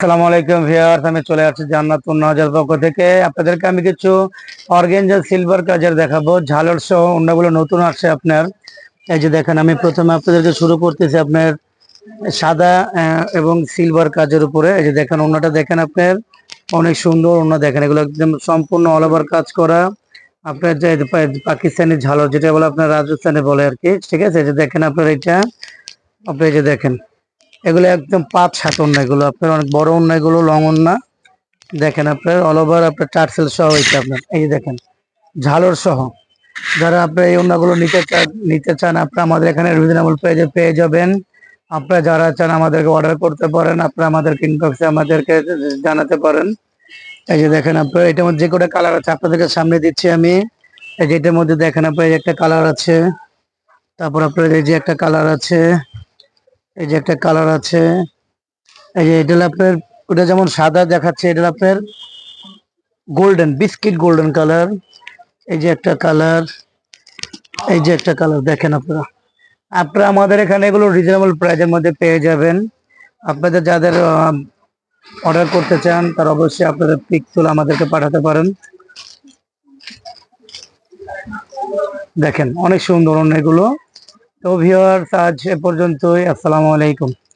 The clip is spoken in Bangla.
আসসালামু আলাইকুম ভিউয়ার্স, আমি চলে আসছি জান্নাত নজর পক্ষ থেকে। আপনাদেরকে আমি কিছু অর্গেঞ্জা সিলভার কাজের দেখাবো। ঝালর সহ অন্যগুলো নতুন আসছে আপনার। এই যে দেখেন, আমি প্রথমে আপনাদেরকে শুরু করতেছি আপনার সাদা এবং সিলভার কাজের উপরে। এই যে দেখেন অন্যটা দেখেন আপনার, অনেক সুন্দর অন্য দেখেন। এগুলো একদম সম্পূর্ণ অল ওভার কাজ করা। আপনার যে পাকিস্তানি ঝালর, যেটা বলে আপনার রাজস্থানে বলে আর কি। ঠিক আছে? এই যে দেখেন আপনার এটা আপনি এই যে দেখেন। এগুলো একদম পাঁচ সাত অন্য এগুলো আপনার অনেক বড় অন্য এগুলো লং অন্য দেখেন আপনার অল ওভার আপনার টার্সেল সহ হয়েছে আপনার। এই দেখেন, ঝালর সহ। যারা আপনার এই অন্যগুলো নিতে চান নিতে চান, আপনার আমাদের এখানে রিজনেবল পেজে পেয়ে যাবেন। আপনারা যারা চান আমাদেরকে অর্ডার করতে পারেন, আপনারা আমাদেরকে ইনবক্সে আমাদেরকে জানাতে পারেন। এই যে দেখেন আপনার, এটার মধ্যে যে কটা কালার আছে, আপনাদেরকে সামনে দিচ্ছি আমি। এই যে এটার মধ্যে দেখেন আপনার একটা কালার আছে। তারপর আপনার এই যে একটা কালার আছে। এই যে একটা কালার আছে। এই যে এটা আপনার ওটা যেমন সাদা দেখাচ্ছে এটা আপনার গোল্ডেন, বিস্কিট গোল্ডেন কালার। এই যে একটা কালার, এই যে একটা কালার, দেখেন আপনারা। আপনারা আমাদের এখানে এগুলো রিজনেবল প্রাইসের মধ্যে পেয়ে যাবেন। আপনাদের যাদের অর্ডার করতে চান, তারা অবশ্যই আপনাদের পিক তুলে আমাদেরকে পাঠাতে পারেন। দেখেন, অনেক সুন্দর অন্য এগুলো। তো ভিওয়ার্স আজ এ পর্যন্তই আসসালামু আলাইকুম।